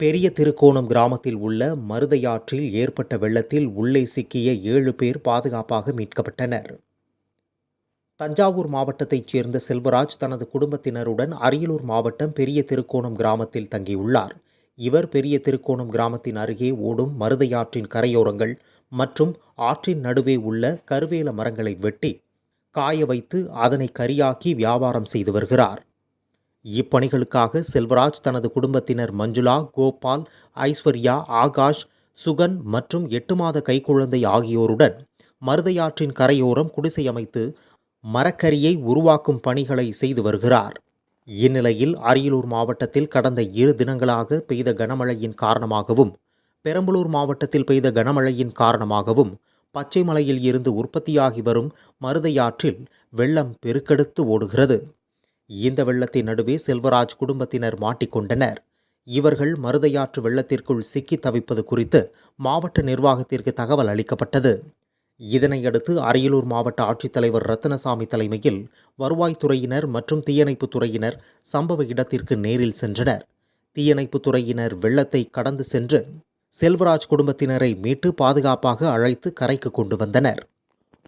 பெரிய திருக்கோணம் கிராமத்தில் உள்ள மருதையாற்றில் ஏற்பட்ட வெள்ளத்தில் உள்ளே சிக்கிய ஏழு பேர் பாதுகாப்பாக மீட்கப்பட்டனர். தஞ்சாவூர் மாவட்டத்தைச் சேர்ந்த செல்வராஜ் தனது குடும்பத்தினருடன் அரியலூர் மாவட்டம் பெரிய திருக்கோணம் கிராமத்தில் தங்கியுள்ளார். இவர் பெரிய திருக்கோணம் கிராமத்தின் அருகே ஓடும் மருதையாற்றின் கரையோரங்கள் மற்றும் ஆற்றின் நடுவே உள்ள கருவேல மரங்களை வெட்டி காய வைத்து அதனை கரியாக்கி வியாபாரம் செய்து வருகிறார். இப்பணிகளுக்காக செல்வராஜ் தனது குடும்பத்தினர் மஞ்சுளா கோபால் ஐஸ்வர்யா ஆகாஷ் சுகன் மற்றும் எட்டு மாத கைக்குழந்தை ஆகியோருடன் மருதையாற்றின் கரையோரம் குடிசை அமைத்து மரக்கரியை உருவாக்கும் பணிகளை செய்து வருகிறார். இந்நிலையில் அரியலூர் மாவட்டத்தில் கடந்த இரு தினங்களாக பெய்த கனமழையின் காரணமாகவும் பெரம்பலூர் மாவட்டத்தில் பெய்த கனமழையின் காரணமாகவும் பச்சைமலையில் இருந்து உற்பத்தியாகி வரும் மருதையாற்றில் வெள்ளம் பெருக்கெடுத்து ஓடுகிறது. இந்த வெள்ளத்தின் நடுவே செல்வராஜ் குடும்பத்தினர் மாட்டிக்கொண்டனர். இவர்கள் மருதையாற்று வெள்ளத்திற்குள் சிக்கி தவிப்பது குறித்து மாவட்ட நிர்வாகத்திற்கு தகவல் அளிக்கப்பட்டது. இதனையடுத்து அரியலூர் மாவட்ட ஆட்சித்தலைவர் ரத்னசாமி தலைமையில் வருவாய்த்துறையினர் மற்றும் தீயணைப்புத் துறையினர் சம்பவ இடத்திற்கு நேரில் சென்றனர். தீயணைப்புத் துறையினர் வெள்ளத்தை கடந்து சென்று செல்வராஜ் குடும்பத்தினரை மீட்டு பாதுகாப்பாக அழைத்து கரைக்கு கொண்டு வந்தனர்.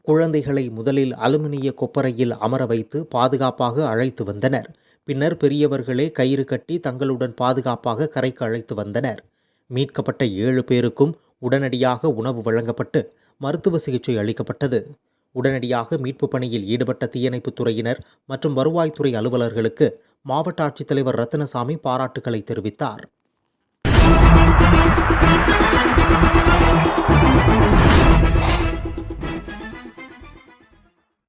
குழந்தைகளை முதலில் அலுமினிய கொப்பரையில் அமர வைத்து பாதுகாப்பாக அழைத்து வந்தனர். பின்னர் பெரியவர்களே கயிறு கட்டி தங்களுடன் பாதுகாப்பாக கரைக்கு அழைத்து வந்தனர். மீட்கப்பட்ட ஏழு பேருக்கும் உடனடியாக உணவு வழங்கப்பட்டு மருத்துவ சிகிச்சை அளிக்கப்பட்டது. உடனடியாக மீட்புப் பணியில் ஈடுபட்ட தீயணைப்புத் துறையினர் மற்றும் வருவாய்த்துறை அலுவலர்களுக்கு மாவட்ட ஆட்சித்தலைவர் ரத்தினசாமி பாராட்டுக்களை தெரிவித்தார்.